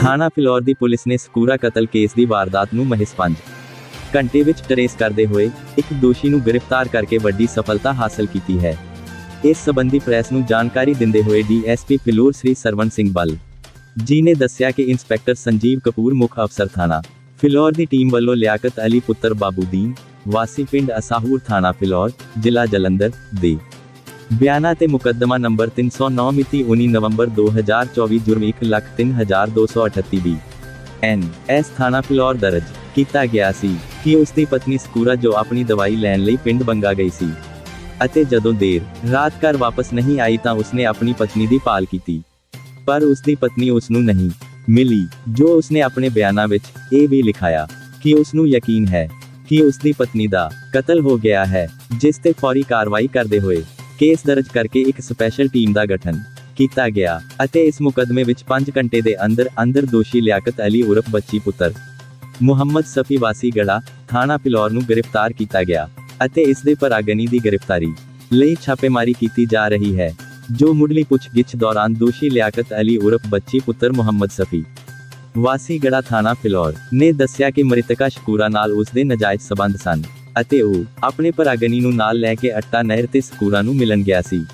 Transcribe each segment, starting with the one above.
ਥਾਣਾ ਫਿਲੌਰ ਦੀ ਪੁਲਿਸ ਨੇ ਸਕੂਰਾ ਕਤਲ ਕੇਸ ਦੀ ਵਾਰਦਾਤ ਨੂੰ ਮਹਿਜ਼ 5 ਘੰਟੇ ਵਿੱਚ ਟਰੇਸ ਕਰਦੇ ਹੋਏ ਇੱਕ ਦੋਸ਼ੀ ਨੂੰ ਗ੍ਰਿਫਤਾਰ ਕਰਕੇ ਵੱਡੀ ਸਫਲਤਾ ਹਾਸਲ ਕੀਤੀ ਹੈ। ਇਸ ਸਬੰਧੀ ਪ੍ਰੈਸ ਨੂੰ ਜਾਣਕਾਰੀ ਦਿੰਦੇ ਹੋਏ ਡੀਐਸਪੀ ਫਿਲੌਰ ਸ੍ਰੀ ਸਰਵਨ ਸਿੰਘ ਬੱਲ ਜੀ ਨੇ ਦੱਸਿਆ ਕਿ ਇੰਸਪੈਕਟਰ ਸੰਜੀਵ ਕਪੂਰ ਮੁੱਖ ਅਫਸਰ ਥਾਣਾ ਫਿਲੌਰ ਦੀ ਟੀਮ ਵੱਲੋਂ ਲਿਆਕਤ ਅਲੀ ਪੁੱਤਰ ਬਾਬੂਦੀਨ ਵਾਸੀ ਪਿੰਡ ਅਸਾਹੂਰ ਥਾਣਾ ਫਿਲੌਰ, ਜ਼ਿਲ੍ਹਾ ਜਲੰਧਰ ਦੇ ਬਿਆਨਾ ਤੇ ਮੁਕੱਦਮਾ ਨੰਬਰ 309 ਮਿਤੀ 19 ਨਵੰਬਰ 2024 ਜੁਰਮ 103238 ਬੀ। ਐਨ, ਐਸ ਥਾਣਾ ਫਿਲੌਰ ਦਰਜ ਕੀਤਾ ਗਿਆ ਸੀ ਕਿ ਉਸ ਦੀ ਪਤਨੀ ਸਕੂਰਾ ਜੋ ਆਪਣੀ ਦਵਾਈ ਲੈਣ ਲਈ ਪਿੰਡ ਬੰਗਾ ਗਈ ਸੀ। ਅਤੇ ਜਦੋਂ ਦੇਰ, ਰਾਤ ਘਰ ਵਾਪਸ ਨਹੀਂ ਆਈ ਤਾਂ ਉਸਨੇ ਆਪਣੀ ਪਤਨੀ ਦੀ ਭਾਲ ਕੀਤੀ। ਪਰ ਉਸ ਦੀ ਪਤਨੀ ਉਸ ਨੂੰ ਨਹੀਂ ਮਿਲੀ, ਜੋ ਉਸਨੇ ਆਪਣੇ ਬਿਆਨਾਂ ਵਿੱਚ ਇਹ ਵੀ ਲਿਖਾਇਆ ਕਿ ਉਸ ਨੂੰ ਯਕੀਨ ਹੈ ਕਿ ਉਸ ਦੀ ਪਤਨੀ ਦਾ ਕਤਲ ਹੋ ਗਿਆ ਹੈ, ਜਿਸ ਤੇ ਫੌਰੀ ਕਾਰਵਾਈ ਕਰਦੇ ਹੋਏ ਕੇਸ ਦਰਜ ਕਰਕੇ ਇੱਕ ਸਪੈਸ਼ਲ ਟੀਮ ਦਾ ਗਠਨ ਕੀਤਾ ਗਿਆ ਅਤੇ ਇਸ ਮੁਕਦਮੇ ਵਿੱਚ 5 ਘੰਟੇ ਦੇ ਅੰਦਰ ਅੰਦਰ ਦੋਸ਼ੀ ਲਿਆਕਤ ਅਲੀ ਉਰਫ ਬੱਚੀ ਪੁੱਤਰ ਮੁਹੰਮਦ ਸਫੀ ਵਾਸੀ ਗੜਾ ਥਾਣਾ ਪਿਲੌਰ ਨੂੰ ਗ੍ਰਿਫਤਾਰ ਕੀਤਾ ਗਿਆ ਅਤੇ ਇਸ ਦੇ ਪਰਾਗਨੀ ਦੀ ਗ੍ਰਿਫਤਾਰੀ ਲਈ ਛਾਪੇਮਾਰੀ ਕੀਤੀ ਜਾ ਰਹੀ ਹੈ, ਜੋ ਮੁੱਢਲੀ ਪੁੱਛਗਿੱਛ ਦੌਰਾਨ ਦੋਸ਼ੀ ਲਿਆਕਤ ਅਲੀ ਉਰਫ ਬੱਚੀ ਪੁੱਤਰ ਮੁਹੰਮਦ ਸਫੀ ਵਾਸੀ ਗੜਾ ਥਾਣਾ ਫਿਲੌਰ ਨੇ ਦੱਸਿਆ ਕਿ ਮ੍ਰਿਤਕਾ ਸ਼ਕੂਰਾ ਨਾਲ ਉਸ ਦੇ ਨਜਾਇਜ਼ ਸਬੰਧ ਸਨ। ਅਤੇ ਉਹ ਆਪਣੇ ਪਰਾਗਨੀ ਨੂੰ ਨਾਲ ਲੈ ਕੇ ਅੱਟਾ ਨਹਿਰ ਤੇ ਸਕੂਰਾ ਨੂੰ ਮਿਲਣ ਗਿਆ ਸੀ।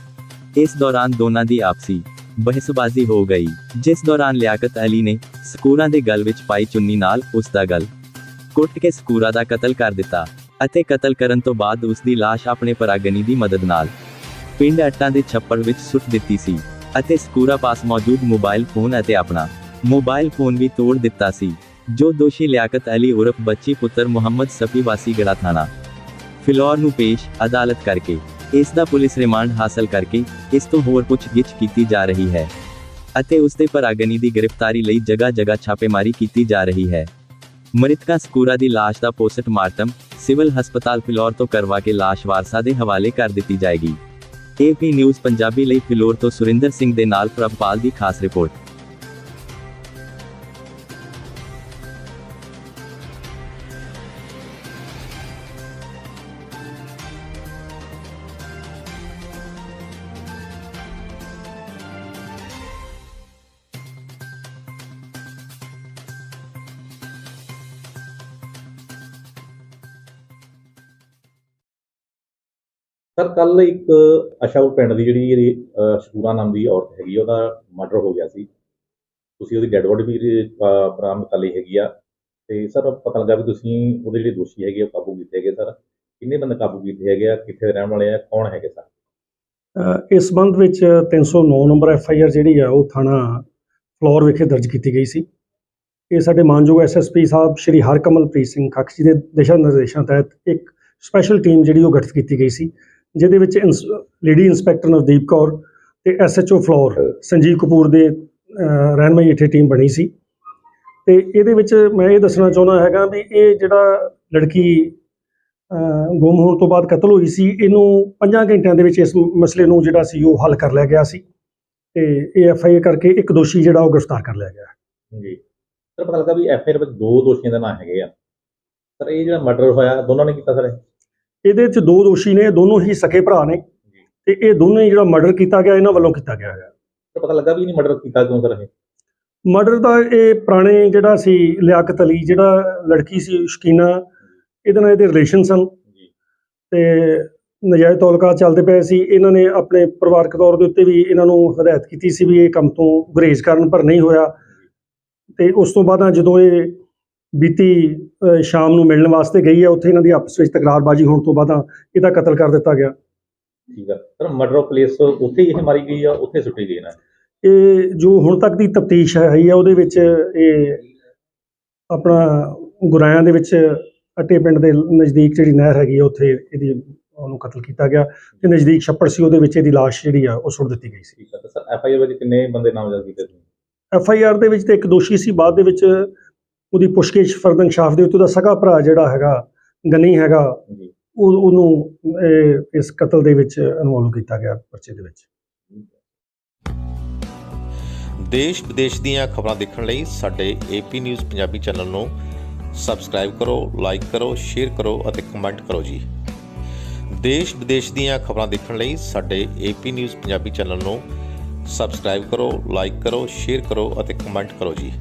ਇਸ ਦੌਰਾਨ ਦੋਨਾਂ ਦੀ ਆਪਸੀ ਬਹਿਸਬਾਜ਼ੀ ਹੋ ਗਈ, ਜਿਸ ਦੌਰਾਨ ਲਿਆਕਤ ਅਲੀ ਨੇ ਸਕੂਰਾ ਦੇ ਗਲ ਵਿੱਚ ਪਾਈ ਚੁੰਨੀ ਨਾਲ ਉਸ ਦਾ ਗਲ ਕੁੱਟ ਕੇ ਸਕੂਰਾ ਦਾ ਕਤਲ ਕਰ ਦਿੱਤਾ ਅਤੇ ਕਤਲ ਕਰਨ ਤੋਂ ਬਾਅਦ ਉਸ ਦੀ ਲਾਸ਼ ਆਪਣੇ ਪਰਾਗਨੀ ਦੀ ਮਦਦ ਨਾਲ ਪਿੰਡ ਅੱਟਾ ਦੇ ਛੱਪੜ ਵਿੱਚ ਸੁੱਟ ਦਿੱਤੀ ਸੀ ਅਤੇ ਸਕੂਰਾ ਪਾਸ ਮੌਜੂਦ ਮੋਬਾਈਲ ਫੋਨ ਅਤੇ ਆਪਣਾ ਮੋਬਾਈਲ ਫੋਨ ਵੀ ਤੋੜ ਦਿੱਤਾ ਸੀ। ਜੋ ਦੋਸ਼ੀ ਲਿਆਕਤ ਅਲੀ ਉਰਫ ਬੱਚੀ ਪੁੱਤਰ ਮੁਹੰਮਦ ਸਫੀ ਵਾਸੀ ਗੜਾ ਥਾਣਾ। ਫਿਲੌਰ ਨੂੰ ਪੇਸ਼ ਅਦਾਲਤ ਕਰਕੇ, ਇਸ ਦਾ ਪੁਲਿਸ ਰਿਮਾਂਡ ਹਾਸਲ ਕਰਕੇ, ਇਸ ਤੋਂ ਹੋਰ ਪੁੱਛਗਿੱਛ ਕੀਤੀ ਜਾ ਰਹੀ ਹੈ। ਅਤੇ ਉਸ ਦੇ ਪਰਾਗਨੀ ਦੀ ਗ੍ਰਿਫਤਾਰੀ ਲਈ ਜਗ੍ਹਾ ਜਗ੍ਹਾ ਛਾਪੇਮਾਰੀ ਕੀਤੀ ਜਾ ਰਹੀ ਹੈ। ਮ੍ਰਿਤਕਾ ਸਕੂਰਾ ਦੀ ਲਾਸ਼ ਦਾ ਪੋਸਟਮਾਰਟਮ ਸਿਵਲ ਹਸਪਤਾਲ ਫਿਲੌਰ ਤੋਂ ਕਰਵਾ ਕੇ ਲਾਸ਼ ਵਾਰਸਾ ਦੇ ਹਵਾਲੇ ਕਰ ਦਿੱਤੀ ਜਾਏਗੀ। ਏਪੀ ਨਿਊਜ਼ ਪੰਜਾਬੀ ਲਈ ਫਿਲੌਰ ਤੋਂ ਸੁਰਿੰਦਰ ਸਿੰਘ ਦੇ ਨਾਲ ਪ੍ਰਭਪਾਲ ਦੀ ਖਾਸ ਰਿਪੋਰਟ। ਸਰ ਕੱਲ ਇੱਕ ਅਸ਼ਾਉਰ ਪਿੰਡ ਦੀ ਜਿਹੜੀ ਇਹਦੀ, ਅਹ, ਸ਼ਕੂਰਾ ਨਾਮ ਦੀ ਔਰਤ ਹੈਗੀ ਉਹਦਾ ਮਰਡਰ ਹੋ ਗਿਆ ਸੀ। ਤੁਸੀਂ ਉਹਦੀ ਡੈੱਡ ਬੋਡੀ ਵੀ ਬਰਾਮਦ ਕਰ ਲਈ ਹੈਗੀ ਆ। ਤੇ ਸਰ ਪਤਾ ਲੱਗਾ ਵੀ ਤੁਸੀਂ ਉਹਦੇ ਜਿਹੜੇ ਦੋਸ਼ੀ ਹੈਗੇ ਆ, ਉਹ ਕਾਬੂ ਕੀਤੇ ਹੈਗੇ ਸਰ। ਕਿੰਨੇ ਬੰਦੇ ਕਾਬੂ ਕੀਤੇ ਹੈਗੇ ਆ? ਕਿੱਥੇ ਦੇ ਰਹਿਣ ਵਾਲੇ ਆ? ਕੌਣ ਹੈਗੇ ਸਰ? ਇਸ ਸੰਬੰਧ ਵਿੱਚ 309 ਨੰਬਰ ਐਫ ਆਈ ਆਰ ਜਿਹੜੀ ਆ ਉਹ ਥਾਣਾ ਫਲੋਰ ਵਿਖੇ ਦਰਜ ਕੀਤੀ ਗਈ ਸੀ। ਇਹ ਸਾਡੇ ਮਾਨਯੋਗ ਐਸਐਸਪੀ ਸਾਹਿਬ ਸ਼੍ਰੀ ਹਰਕਮਲਪ੍ਰੀਤ ਸਿੰਘ ਖੱਖ ਜੀ ਦੇ ਦਿਸ਼ਾ ਨਿਰਦੇਸ਼ਾਂ ਤਹਿਤ ਇੱਕ ਸਪੈਸ਼ਲ ਟੀਮ ਜਿਹੜੀ ਉਹ ਗਠਿਤ ਕੀਤੀ ਗਈ ਸੀ। ਜਿਹਦੇ ਵਿੱਚ ਲੇਡੀ ਇੰਸਪੈਕਟਰ ਨਵਦੀਪ ਕੌਰ ਤੇ ਐਸਐਚਓ ਫਲੋਰ ਸੰਜੀਵ ਕਪੂਰ ਦੇ ਰਹਿਨਮਾਈ ਇੱਥੇ ਟੀਮ ਬਣੀ ਸੀ। ਤੇ ਇਹਦੇ ਵਿੱਚ ਮੈਂ ਇਹ ਦੱਸਣਾ ਚਾਹੁੰਦਾ ਹੈਗਾ ਵੀ ਇਹ ਜਿਹੜਾ ਲੜਕੀ ਗੁੰਮ ਹੋਣ ਤੋਂ ਬਾਅਦ ਕਤਲ ਹੋਈ ਸੀ ਇਹਨੂੰ 5 ਘੰਟਿਆਂ ਦੇ ਵਿੱਚ ਇਸ ਮਸਲੇ ਨੂੰ ਜਿਹੜਾ ਸੀ ਉਹ ਹੱਲ ਕਰ ਲਿਆ ਗਿਆ ਸੀ। ਤੇ ਇਹ ਐਫ ਆਈ ਆਰ ਕਰਕੇ ਇੱਕ ਦੋਸ਼ੀ ਜਿਹੜਾ ਉਹ ਗ੍ਰਿਫਤਾਰ ਕਰ ਲਿਆ ਗਿਆ। ਜੀ। ਸਰ ਪਤਾ ਲੱਗਾ ਵੀ ਐਫ ਆਈ ਆਰ ਵਿੱਚ ਦੋ ਦੋਸ਼ੀਆਂ ਦੇ ਨਾਂ ਹੈਗੇ ਆ। ਸਰ ਇਹ ਜਿਹੜਾ ਮਰਡਰ ਹੋਇਆ ਦੋਨਾਂ ਨੇ ਕੀਤਾ ਸਰ ਇਹ? ਇਹਦੇ ਵਿੱਚ ਦੋ ਦੋਸ਼ੀ ਨੇ ਦੋਨੋਂ ਹੀ ਸਕੇ ਭਰਾ ਨੇ। ਤੇ ਇਹ ਦੋਨੋਂ ਹੀ ਜਿਹੜਾ ਮਰਡਰ ਕੀਤਾ ਗਿਆ ਇਹਨਾਂ ਵੱਲੋਂ ਕੀਤਾ ਗਿਆ ਹੈ ਸਰ ਪਤਾ ਲੱਗਾ ਵੀ ਇਹਨੇ ਮਰਡਰ ਕੀਤਾ ਕਿਉਂ ਸਰ ਇਹ? ਮਰਡਰ ਦਾ ਇਹ ਪੁਰਾਣੇ ਜਿਹੜਾ ਸੀ ਲਿਆਕਤ ਅਲੀ ਜਿਹੜਾ ਲੜਕੀ ਸੀ ਸ਼ਕੀਨਾ ਇਹਦੇ ਨਾਲ ਇਹਦੇ ਰਿਲੇਸ਼ਨ ਸਨ। ਤੇ ਨਜਾਇਜ਼ ਤੌਲਕਾ ਚੱਲਦੇ ਪਏ ਸੀ। ਇਹਨਾਂ ਨੇ ਆਪਣੇ ਪਰਿਵਾਰਕ ਤੌਰ ਦੇ ਉੱਤੇ ਵੀ ਇਹਨਾਂ ਨੂੰ ਹਦਾਇਤ ਕੀਤੀ ਸੀ ਵੀ ਇਹ ਕੰਮ ਤੋਂ ਗੁਰੇਜ਼ ਕਰਨ ਪਰ ਨਹੀਂ ਹੋਇਆ। ਤੇ ਉਸ ਤੋਂ ਬਾਅਦ ਜਦੋਂ ਇਹ ਬੀਤੀ ਸ਼ਾਮ ਨੂੰ ਮਿਲਣ ਵਾਸਤੇ ਗਈ ਹੈ। ਉੱਥੇ ਇਹਨਾਂ ਦੀ ਆਪਸ ਵਿੱਚ ਤਕਰਾਰਬਾਜ਼ੀ ਹੋਣ ਤੋਂ ਬਾਅਦ ਇਹਦਾ ਕਤਲ ਕਰ ਦਿੱਤਾ ਗਿਆ। ਠੀਕ ਆ। ਸਰ ਮਰਡਰ ਪਲੇਸ ਉੱਥੇ ਹੀ ਇਹ ਮਾਰੀ ਗਈ ਆ ਉੱਥੇ ਸੁੱਟੀ ਗਈ ਨਾ ਇਹ ਜੋ ਹੁਣ ਤੱਕ ਦੀ ਤਫਤੀਸ਼ ਹੈ ਹੈ ਉਹਦੇ ਵਿੱਚ ਇਹ ਆਪਣਾ ਗੁਰਾਇਆਂ ਦੇ ਵਿੱਚ ਅਟੇ ਪਿੰਡ ਦੇ ਨਜ਼ਦੀਕ ਜਿਹੜੀ ਨਹਿਰ ਹੈਗੀ ਆ ਉੱਥੇ ਇਹਦੀ ਉਹਨੂੰ ਕਤਲ ਕੀਤਾ ਗਿਆ। ਤੇ ਨਜ਼ਦੀਕ ਛੱਪੜ ਸੀ ਉਹਦੇ ਵਿੱਚ ਇਹਦੀ ਲਾਸ਼ ਜਿਹੜੀ ਆ ਉਹ ਸੁੱਟ ਦਿੱਤੀ ਗਈ ਸੀ। ਠੀਕ ਆ। ਤੇ ਸਰ ਐਫ ਆਈ ਆਰ ਵਿੱਚ ਕਿੰਨੇ ਬੰਦੇ ਨਾਮਜ਼ਦ ਕੀਤੇ ਐਫ ਆਈ ਆਰ ਦੇ ਵਿੱਚ ਤੇ ਇੱਕ ਦੋਸ਼ੀ ਸੀ। ਬਾਅਦ ਦੇ ਵਿੱਚ ਉਹਦੀ ਪੁੱਛਗਿੱਛ ਫਰਦਨ ਸ਼ਾਫ ਦੇ ਉੱਤੇ ਉਹਦਾ ਸਗਾ ਭਰਾ ਜਿਹੜਾ ਹੈਗਾ ਗਨੀ ਹੈਗਾ ਉਹ ਉਹਨੂੰ ਇਸ ਕਤਲ ਦੇ ਵਿੱਚ ਇਨਵੋਲਵ ਕੀਤਾ ਗਿਆ ਪਰਚੇ ਦੇ ਵਿੱਚ। ਦੇਸ਼ ਵਿਦੇਸ਼ ਦੀਆਂ ਖਬਰਾਂ ਦੇਖਣ ਲਈ ਸਾਡੇ ਏਪੀ ਨਿਊਜ਼ ਪੰਜਾਬੀ ਚੈਨਲ ਨੂੰ ਸਬਸਕ੍ਰਾਈਬ ਕਰੋ ਲਾਈਕ ਕਰੋ ਸ਼ੇਅਰ ਕਰੋ ਅਤੇ ਕਮੈਂਟ ਕਰੋ ਜੀ। ਦੇਸ਼ ਵਿਦੇਸ਼ ਦੀਆਂ ਖਬਰਾਂ ਦੇਖਣ ਲਈ ਸਾਡੇ ਏਪੀ ਨਿਊਜ਼ ਪੰਜਾਬੀ ਚੈਨਲ ਨੂੰ ਸਬਸਕ੍ਰਾਈਬ ਕਰੋ ਲਾਈਕ ਕਰੋ ਸ਼ੇਅਰ ਕਰੋ ਅਤੇ ਕਮੈਂਟ ਕਰੋ ਜੀ।